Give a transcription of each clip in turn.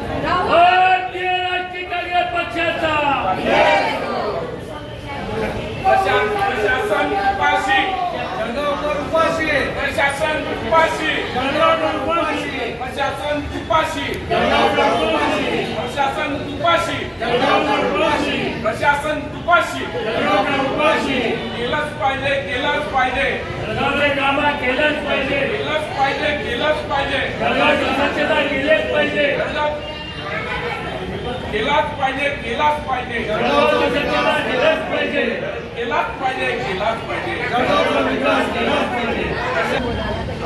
भारतीय राष्ट्रीय काँग्रेस पक्षाचा प्रशासन उपाशी. प्रशासन उपाशी. प्रशासन उपाशी. प्रशासन उपाशी. प्रशासन उपाशी. केलंच पाहिजे केलंच पाहिजे. कामं केलंच पाहिजे. केलंच पाहिजे केलंच पाहिजे. स्वच्छता केलीच केलाच पाहिजे केलाच पाहिजे. केलाच पाहिजे केलाच पाहिजे केलाच पाहिजे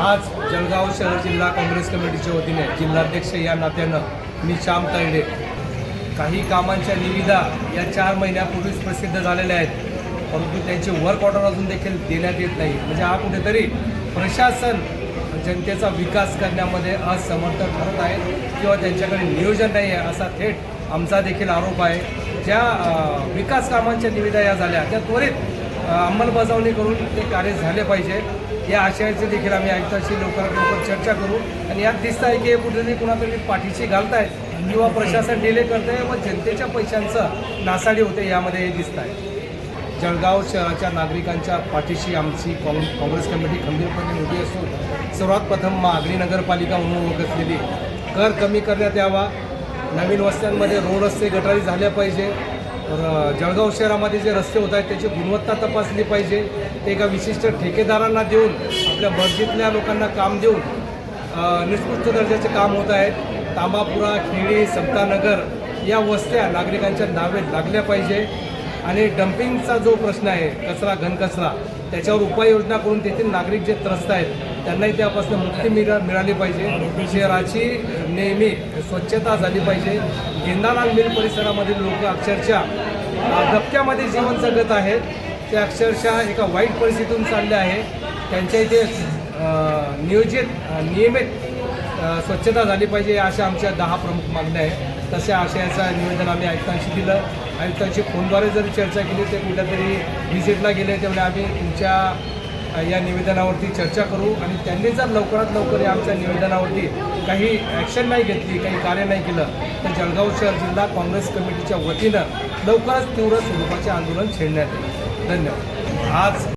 आज जळगाव शहर जिल्हा काँग्रेस कमिटीच्या वतीने जिल्हाध्यक्ष या नात्यानं मी श्याम तायडे काही कामांच्या निविदा या चार महिन्यापूर्वीच प्रसिद्ध झालेल्या आहेत. परंतु त्यांचे वर्क ऑर्डर अजून देखील देण्यात येत नाही. म्हणजे हा कुठेतरी प्रशासन जनतेचा विकास करण्यामध्ये असमर्थ ठरत आहे किंवा त्यांच्याकडे नियोजन नाही आहे असा थेट आमचा देखील आरोप आहे. ज्या विकास कामांच्या निविदा या झाल्या त्या त्वरित अंमलबजावणी करून ते कार्य झाले पाहिजे. या आशयाचे देखील आम्ही आयुक्ताशी लवकरात लवकर चर्चा करू. आणि यात दिसत आहे की कुठेतरी कुणातरी पाठीशी घालतायत किंवा प्रशासन डिले करत आहे व जनतेच्या पैशांचं नासाडी होते यामध्ये हे दिसत आहे जळगाव शहराच्या नागरिकांच्या पाठीशी आमची काँग काँग्रेस कमिटी खंबीरपणे उभी असून सर्वात प्रथम मागणी नगरपालिका म्हणून ओळख असलेली कर कमी करण्यात यावा नवीन वस्त्यांमध्ये रोड रस्ते गटारी झाल्या पाहिजे. तर जळगाव शहरामध्ये जे रस्ते होत आहेत त्याची गुणवत्ता तपासली पाहिजे. ते एका विशिष्ट ठेकेदारांना देऊन आपल्या बर्जीतल्या लोकांना काम देऊन निष्कृष्ट निकृष्ट दर्जाचे काम होत आहेत. तांबापुरा खेडी समतानगर या वस्त्या नागरिकांच्या नावे लागल्या पाहिजे. आणि डम्पिंगचा जो प्रश्न आहे कचरा घनकचरा त्याच्यावर उपाययोजना करून तेथील नागरिक जे त्रस्त आहेत त्यांनाही त्यापासून मुक्ती मिळा मिळाली पाहिजे. शहराची नेहमी स्वच्छता झाली पाहिजे. गेंदालाल मिल परिसरामधील लोक अक्षरशः धक्क्यामध्ये धबक्यामध्ये जीवन जगत आहेत. ते अक्षरशः एका वाईट परिस्थितीतून चालले आहे. त्यांच्या इथे नियोजित नियमित स्वच्छता झाली पाहिजे अशा आमच्या दहा प्रमुख मागण्या आहेत. तशा आशयाचं निवेदन आम्ही आयुक्तांशी दिलं. आयुक्तांशी फोनद्वारे जरी चर्चा केली ते कुठेतरी व्हिजिटला गेले त्यामुळे आम्ही तुमच्या या निवेदनावरती चर्चा करू. आणि त्यांनी जर लवकरात लवकर या आमच्या निवेदनावरती काही ॲक्शन नाही घेतली काही कार्य नाही केलं तर जळगाव शहर जिल्हा काँग्रेस कमिटीच्या वतीनं लवकरच तीव्र स्वरूपाचे आंदोलन छेडण्यात येईल. धन्यवाद. आज